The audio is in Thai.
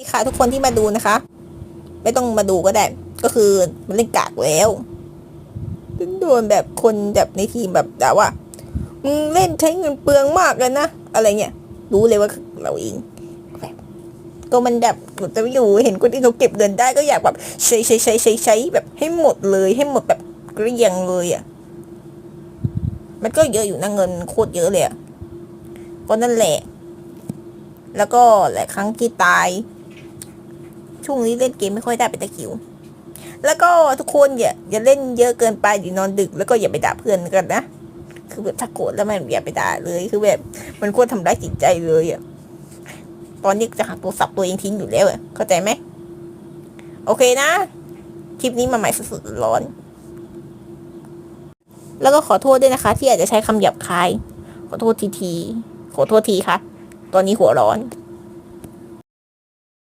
นี่ค่ะทุกคนที่มาดูนะคะ ไม่ต้องมาดูก็ได้ ก็คือมันเล่นกากแล้วโดนแบบคนแบบในทีมแบบด่าว่ามึงเล่นใช้เงินเปลืองมากเลยนะอะไรเงี้ยรู้เลยว่าเราเองแบบก็มันแบบจะไม่รู้เห็นคนที่เขาเก็บเงินได้ก็อยากแบบใช้ใช้ใช้ใช้ใช้แบบให้หมดเลยให้หมดแบบเกลี้ยงเลยอะมันก็เยอะอยู่นะเงินโคตรเยอะเลยอะก็นั่นแหละ แล้วก็หลายครั้งที่ตาย ช่วงนี้เล่นเกมไม่ค่อยได้เป็นตะคิว แล้วก็ทุกคนอย่าอย่าเล่นเยอะเกินไปอย่านอนดึก แล้วก็อย่าไปด่าเพื่อนกันนะคือแบบถ้าโกรธแล้วมันอย่าไปด่าเลย คือแบบมันควรทำร้ายจิตใจเลยอะตอนนี้จะหักโทรศัพท์ตัวเองทิ้งอยู่แล้วอะเข้าใจไหมโอเคนะ คลิปนี้มาใหม่สุดๆร้อน แล้วก็ขอโทษด้วยนะคะ ที่อาจจะใช้คำหยาบคาย ขอโทษทีที ขอโทษทีค่ะ ตอนนี้หัวร้อน